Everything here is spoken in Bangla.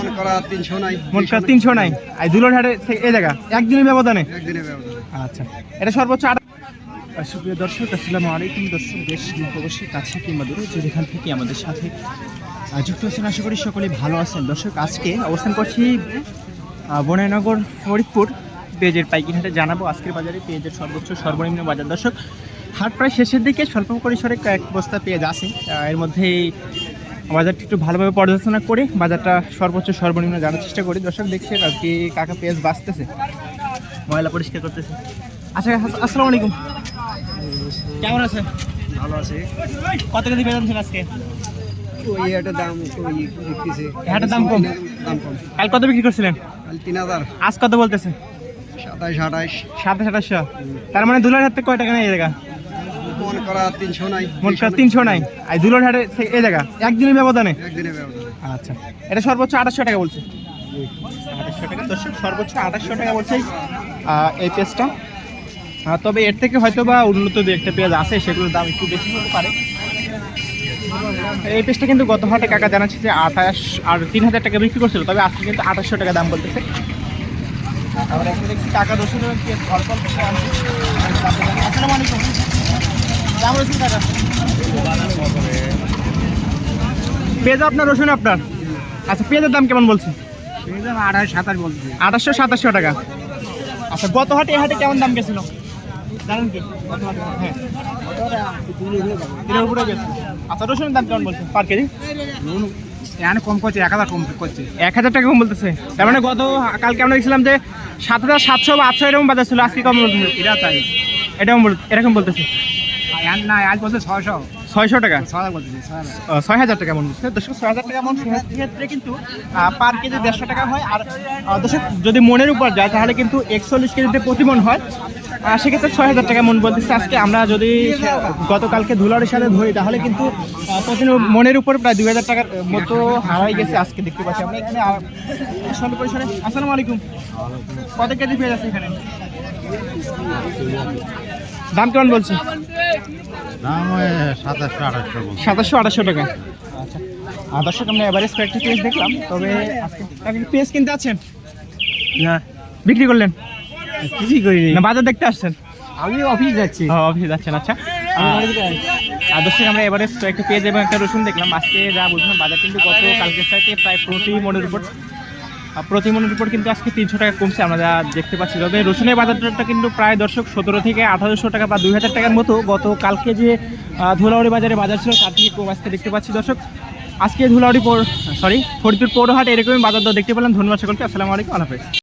মনে করা তিনশো নাই মন করা তিনশো নাই। আর হাটে এই জায়গা একদিনের ব্যবধানে? আচ্ছা। এটা সর্বোচ্চ আট সুপ্রিয় দর্শক আসসালামু আলাইকুম। দর্শক দেশ প্রবাসী কাছে কিংবা দূরে যেখান থেকে আমাদের সাথে যুক্ত আছেন আশা করি সকলে ভালো আছেন। দর্শক আজকে অবস্থান করছি বনায়নগর ফরিদপুর পেঁয়াজের পাইকারি হাটে জানাব। আজকের বাজারে পেঁয়াজের সর্বোচ্চ সর্বনিম্ন বাজার। দর্শক হাট প্রায় শেষের দিকে স্বল্প পরিসরে কয়েক বস্তা পেঁয়াজ আছে। এর মধ্যেই বাজারটা একটু ভালোভাবে পর্যালোচনা করে বাজারটা সর্বোচ্চ সর্বনিম্ন জানার চেষ্টা করি। দর্শক দেখছে আর কি কাকা পেঁয়াজ বাঁচতেছে। ময়লা পরিষ্কার করতেছে। আচ্ছা আস- আসসালামু আলাইকুম। কেমন আছেন? ভালো আছে। কত কেজি পেয়ে যাচ্ছেন আজকে? ওই একটা দাম কম? দাম কম। কাল কত বিক্রি করছিলেন? কাল তিন হাজার। আজ কত বলতেছে? সাতাইশ আঠাইশ সাতাশ আঠাশশো তার মানে দুলার হাতে কয় টাকা নেই এই জায়গা? মনে করা নাই মন করা তিনশো নাই। আর হাটে এই জায়গা একদিনের ব্যবধানে? আচ্ছা। এটা সর্বোচ্চ টাকা বলছে। টাকা দর্শক সর্বোচ্চ টাকা বলছে। এই তবে এর থেকে হয়তো বা উন্নত দু একটা পেঁয়াজ আছে সেগুলোর দাম একটু বেশি হতে পারে। এই পেঁয়াজটা কিন্তু গত হাটে কাকা জানাচ্ছে যে আঠাশ আর তিন হাজার টাকা বিক্রি করছিল তবে আজকে কিন্তু আঠাশশো টাকা দাম বলতেছে। আমরা এখানে দেখছি রসুনের পেঁয়াজ অল্প অল্প আসসালামু আলাইকুম। পেঁয়াজ আপনার রসুন আপনার? আচ্ছা পেঁয়াজের দাম কেমন বলছে আঠাইশ সাতাশ বলছে। আঠাশশো সাতাশশো টাকা। আচ্ছা গত হাটে হাটে কেমন দাম গেছিল জানেন কি? হ্যাঁ। তিনের উপরে গেছে আচ্ছা রসুনের দাম কেমন বলছে পার কেজি? এখানে কম করছে এক হাজার কম করছে। এক হাজার টাকা কম বলতেছে। তার মানে গত কালকে আমরা দেখছিলাম যে সাত হাজার সাতশো বা আটশো এরকম বাজার ছিল আজকে কম বলতেছে। এটা তাই। এরকম এরকম বলতেছে। না আজ বলছে ছয়শো। ছয়শো টাকা? ছয় হাজার টাকা মন দর্শক ছয় হাজার টাকা মন সেক্ষেত্রে কিন্তু পার কেজি দেড়শো টাকা হয়। আর দর্শক যদি মনের উপর যায় তাহলে কিন্তু একচল্লিশ কেজিতে প্রতি মন হয় সেক্ষেত্রে ছয় হাজার টাকা মন বলতেছে। আজকে আমরা যদি গতকালকে ধুলারের সাথে ধরি তাহলে কিন্তু মনের উপর প্রায় দুই হাজার টাকার মতো হারাই গেছে আজকে দেখতে পাচ্ছি আমরা এখানে। স্বল্প পরিসরে আসসালামু আলাইকুম। কত কেজি পেয়ে যাচ্ছে এখানে? দাম কেমন বলছে? সাতাশশো আঠাশশো টাকা। আচ্ছা। দর্শক আমরা এভারেজ কয়েকটা পেজ দেখলাম তবে আজকে পেজ কিনতে আছেন? না। বিক্রি করলেন? কিছুই করিনি। না বাজার দেখতে আসছেন? আমি অফিস যাচ্ছি। ও অফিসে যাচ্ছেন আচ্ছা। আর দর্শক আমরা এভারেজ কয়েকটা পেজ এবং একটা রসুন দেখলাম। আজকে যা বুঝলাম বাজার কিন্তু গত কালকের সাথে প্রায় প্রতি মনের উপর আহ, প্রতি মনের উপর কিন্তু আজকে তিনশো টাকা কমছে। আমরা দেখতে পাচ্ছি তবে রসুনের বাজারটা কিন্তু প্রায় দর্শক সতেরো থেকে আঠারোশো টাকা বা দুই হাজার টাকার মতো। গত কালকে যে ধুলাউড়ি বাজারে বাজার ছিল তার থেকে কম আজকে দেখতে পাচ্ছি দর্শক। আজকে ধুলাউড়ি পৌর সরি ফরিদপুর পৌরহাট এরকমই বাজার দর দেখতে পেলাম। ধন্যবাদ সকলকে। আসসালামু আলাইকুম। আল্লাহ